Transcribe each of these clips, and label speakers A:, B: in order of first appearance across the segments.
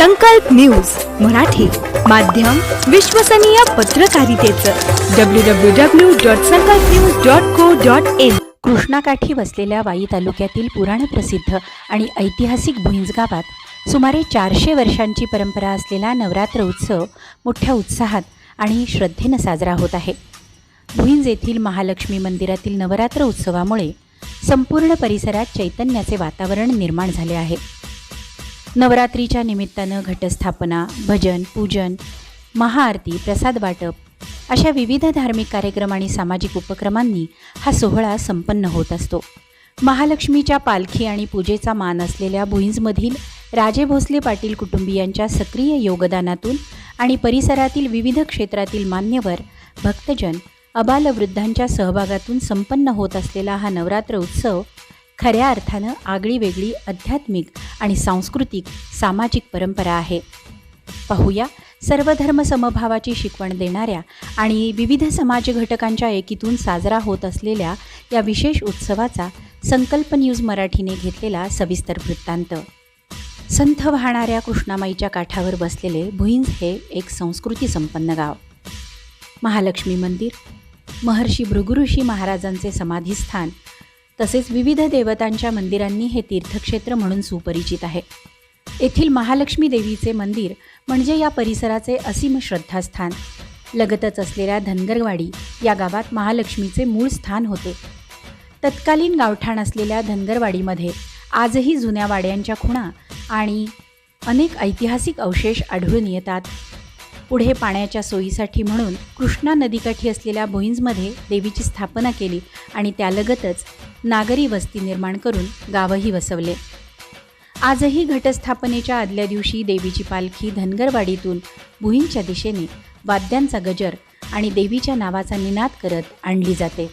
A: संकल्प न्यूज मराठी माध्यम विश्वसनीय पत्रकारितेचं. W W W dot Sankalp news dot co dot in
B: कृष्णाकाठी वसलेल्या वाई तालुक्यातील पुराणप्रसिद्ध आणि ऐतिहासिक भुईंज गावात सुमारे चारशे वर्षांची परंपरा असलेला नवरात्र उत्सव मोठ्या उत्साहात आणि श्रद्धेनं साजरा होत आहे. भुईंज येथील महालक्ष्मी मंदिरातील नवरात्र उत्सवामुळे संपूर्ण परिसरात चैतन्याचे वातावरण निर्माण झाले आहे. नवरात्रीच्या निमित्तानं घटस्थापना भजन पूजन महाआरती प्रसाद वाटप अशा विविध धार्मिक कार्यक्रम आणि सामाजिक उपक्रमांनी हा सोहळा संपन्न होत असतो. महालक्ष्मीच्या पालखी आणि पूजेचा मान असलेल्या भुईंजमधील राजे भोसले पाटील कुटुंबियांच्या सक्रिय योगदानातून आणि परिसरातील विविध क्षेत्रातील मान्यवर भक्तजन अबालवृद्धांच्या सहभागातून संपन्न होत असलेला हा नवरात्र उत्सव खऱ्या अर्थानं आगळी वेगळी आध्यात्मिक आणि सांस्कृतिक सामाजिक परंपरा आहे. पाहूया सर्वधर्म समभावाची शिकवण देणाऱ्या आणि विविध समाज घटकांच्या एकीतून साजरा होत असलेल्या या विशेष उत्सवाचा संकल्प न्यूज मराठीने घेतलेला सविस्तर वृत्तांत. संथ वाहणाऱ्या कृष्णामाईच्या काठावर बसलेले भुईंज हे एक संस्कृती संपन्न गाव. महालक्ष्मी मंदिर महर्षी भृगुऋषी महाराजांचे समाधीस्थान तसेच विविध देवतांच्या मंदिरांनी हे तीर्थक्षेत्र म्हणून सुपरिचित आहे. येथील महालक्ष्मी देवीचे मंदिर म्हणजे या परिसराचे असीम श्रद्धास्थान. लगतच असलेल्या धनगरवाडी या गावात महालक्ष्मीचे मूळ स्थान होते. तत्कालीन गावठाण असलेल्या धनगरवाडीमध्ये आजही जुन्या वाड्यांच्या खुणा आणि अनेक ऐतिहासिक अवशेष आढळून येतात. पुढे पाण्याच्या सोयीसाठी म्हणून कृष्णा नदीकाठी असलेल्या भुईंजमध्ये देवीची स्थापना केली आणि त्यालगतच नागरी वस्ती निर्माण करून गावही वसवले. आजही घटस्थापनेच्या आदल्या दिवशी देवीची पालखी धनगरवाडीतून भुईंच्या दिशेने वाद्यांचा गजर आणि देवीच्या नावाचा निनाद करत आणली जाते.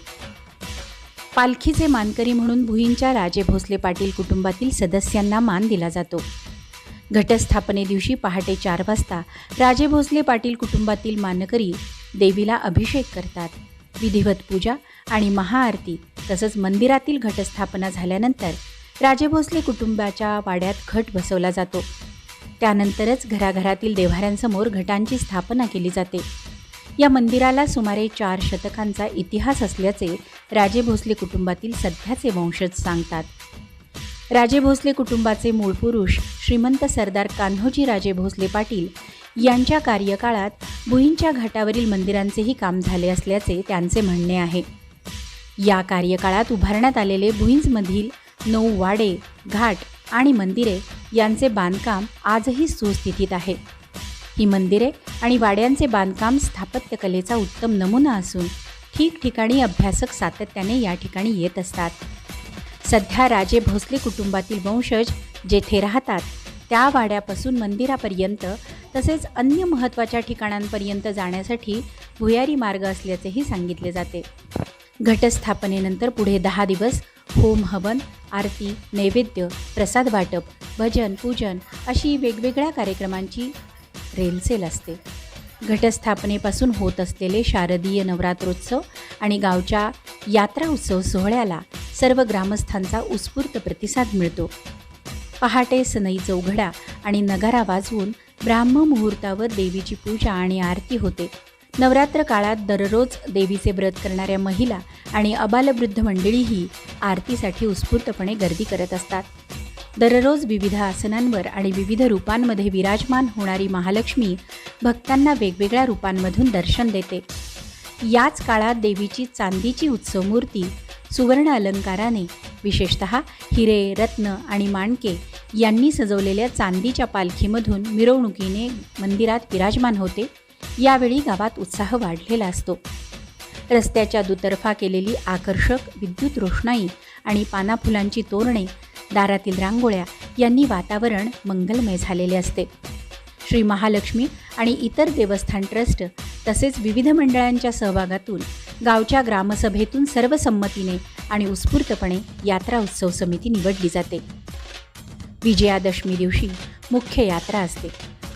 B: पालखीचे मानकरी म्हणून भुईंच्या राजे भोसले पाटील कुटुंबातील सदस्यांना मान दिला जातो. घटस्थापने दिवशी पहाटे चार वाजता राजे भोसले पाटील कुटुंबातील मानकरी देवीला अभिषेक करतात. विधिवत पूजा आणि महाआरती तसंच मंदिरातील घटस्थापना झाल्यानंतर राजे भोसले कुटुंबाच्या वाड्यात घट बसवला जातो. त्यानंतरच घराघरातील देव्हाऱ्यांसमोर घटांची स्थापना केली जाते. या मंदिराला सुमारे चार शतकांचा इतिहास असल्याचे राजे भोसले कुटुंबातील सध्याचे वंशज सांगतात. राजे भोसले कुटुंबाचे मूळ पुरुष श्रीमंत सरदार कान्होजी राजे भोसले पाटील यांच्या कार्यकाळात भुईंच्या घाटावरील मंदिरांचेही काम झाले असल्याचे त्यांचे म्हणणे आहे. या कार्यकाळात उभारण्यात आलेले भुईंजमधील नऊ वाडे घाट आणि मंदिरे यांचे बांधकाम आजही सुस्थितीत आहे. ही मंदिरे आणि वाड्यांचे बांधकाम स्थापत्यकलेचा उत्तम नमुना असून ठिकठिकाणी अभ्यासक सातत्याने या ठिकाणी येत असतात. सध्या राजे भोसले कुटुंबातील वंशज जेथे राहतात त्या वाड्यापासून मंदिरापर्यंत तसेच अन्य महत्त्वाच्या ठिकाणांपर्यंत जाण्यासाठी भुयारी मार्ग असल्याचेही सांगितले जाते. घटस्थापनेनंतर पुढे दहा दिवस होम हवन आरती नैवेद्य प्रसाद वाटप भजन पूजन अशी वेगवेगळ्या कार्यक्रमांची रेलसेल असते. घटस्थापनेपासून होत असलेले शारदीय नवरात्रोत्सव आणि गावच्या यात्रा उत्सव सोहळ्याला सर्व ग्रामस्थांचा उत्स्फूर्त प्रतिसाद मिळतो. पहाटे सनई चौघडा आणि नगारा वाजवून ब्राह्म मुहूर्तावर देवीची पूजा आणि आरती होते. नवरात्र काळात दररोज देवीचे व्रत करणाऱ्या महिला आणि अबालवृद्ध मंडळीही आरतीसाठी उत्स्फूर्तपणे गर्दी करत असतात. दररोज विविध आसनांवर आणि विविध रूपांमध्ये विराजमान होणारी महालक्ष्मी भक्तांना वेगवेगळ्या रूपांमधून दर्शन देते. याच काळात देवीची चांदीची उत्सव मूर्ती सुवर्ण अलंकाराने विशेषत हिरे रत्न आणि माणके यांनी सजवलेल्या चांदीच्या पालखीमधून मिरवणुकीने मंदिरात विराजमान होते. यावेळी गावात उत्साह वाढलेला असतो. रस्त्याच्या दुतर्फा केलेली आकर्षक विद्युत रोषणाई आणि पानाफुलांची तोरणे दारातील रांगोळ्या यांनी वातावरण मंगलमय झालेले असते. श्री महालक्ष्मी आणि इतर देवस्थान ट्रस्ट तसेच विविध मंडळांच्या सहभागातून गावच्या ग्रामसभेतून सर्वसंमतीने आणि उत्स्फूर्तपणे यात्रा उत्सव समिती निवडली जाते. विजयादशमी दिवशी मुख्य यात्रा असते.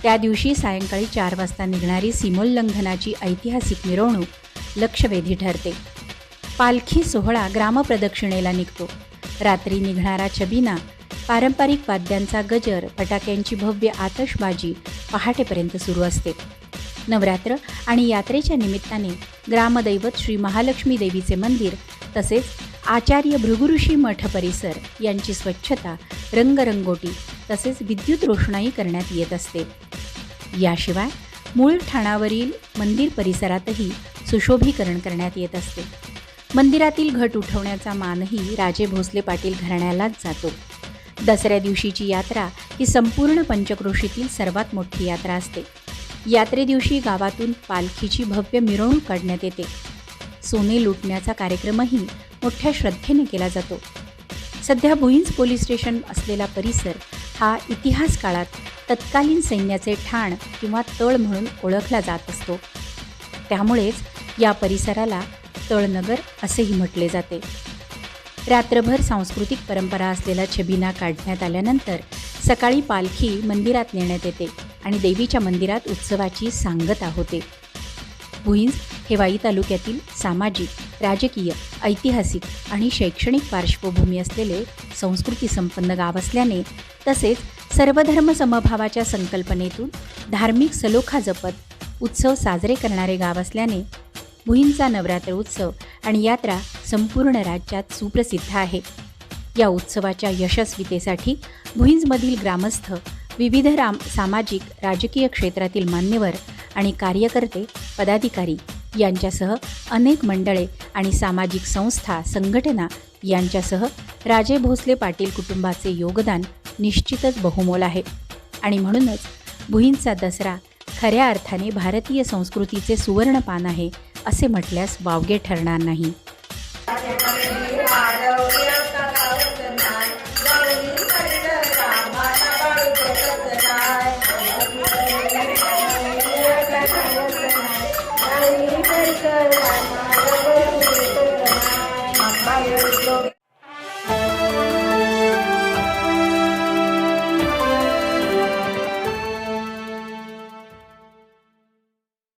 B: त्या दिवशी सायंकाळी चार वाजता निघणारी सीमोल्लंघनाची ऐतिहासिक मिरवणूक लक्षवेधी ठरते. पालखी सोहळा ग्रामप्रदक्षिणेला निघतो. रात्री निघणारा छबिना पारंपरिक वाद्यांचा गजर फटाक्यांची भव्य आतषबाजी पहाटेपर्यंत सुरू असते. नवरात्र आणि यात्रेच्या निमित्ताने ग्रामदैवत श्री महालक्ष्मी देवीचे मंदिर तसेच आचार्य भृगुऋषी मठ परिसर यांची स्वच्छता रंगरंगोटी तसेच विद्युत रोषणाई करण्यात येत असते. याशिवाय मूळ ठाणावरील मंदिर परिसरातही सुशोभीकरण करण्यात येत असते. मंदिरातील घट उठवण्याचा मानही राजे भोसले पाटील घराण्यालाच जातो. दसऱ्या दिवशीची यात्रा ही संपूर्ण पंचक्रोशीतील सर्वात मोठी यात्रा असते. यात्रे दिवशी गावातून पालखीची भव्य मिरवणूक काढण्यात येते. सोने लुटण्याचा कार्यक्रमही मोठ्या श्रद्धेने केला जातो. सध्या भुईंज पोलीस स्टेशन असलेला परिसर हा इतिहास काळात तत्कालीन सैन्याचे ठाण किंवा तळ म्हणून ओळखला जात असतो. त्यामुळेच या परिसराला तळनगर असेही म्हटले जाते. रात्रभर सांस्कृतिक परंपरा असलेला छबिना काढण्यात आल्यानंतर सकाळी पालखी मंदिरात नेण्यात येते आणि देवीच्या मंदिरात उत्सवाची सांगता होते. भुईंज हे वाई तालुक्यातील सामाजिक राजकीय ऐतिहासिक आणि शैक्षणिक पार्श्वभूमी असलेले संस्कृती संपन्न गाव असल्याने तसेच सर्वधर्म समभावाच्या संकल्पनेतून धार्मिक सलोखा जपत उत्सव साजरे करणारे गाव असल्याने मुहींचा नवरात्र उत्सव आणि यात्रा संपूर्ण राज्यात सुप्रसिद्ध आहे. या उत्सवाच्या यशस्वीतेसाठी भुईंजमधील ग्रामस्थ विविध राम सामाजिक राजकीय क्षेत्रातील मान्यवर आणि कार्यकर्ते पदाधिकारी यांच्यासह अनेक मंडळे आणि सामाजिक संस्था संघटना यांच्यासह राजे भोसले पाटील कुटुंबाचे योगदान निश्चितच बहुमोल आहे. आणि म्हणूनच भुईंचा दसरा खऱ्या अर्थाने भारतीय संस्कृतीचे सुवर्णपान आहे असे म्हटल्यास वावगे ठरणार नाही.
C: chơi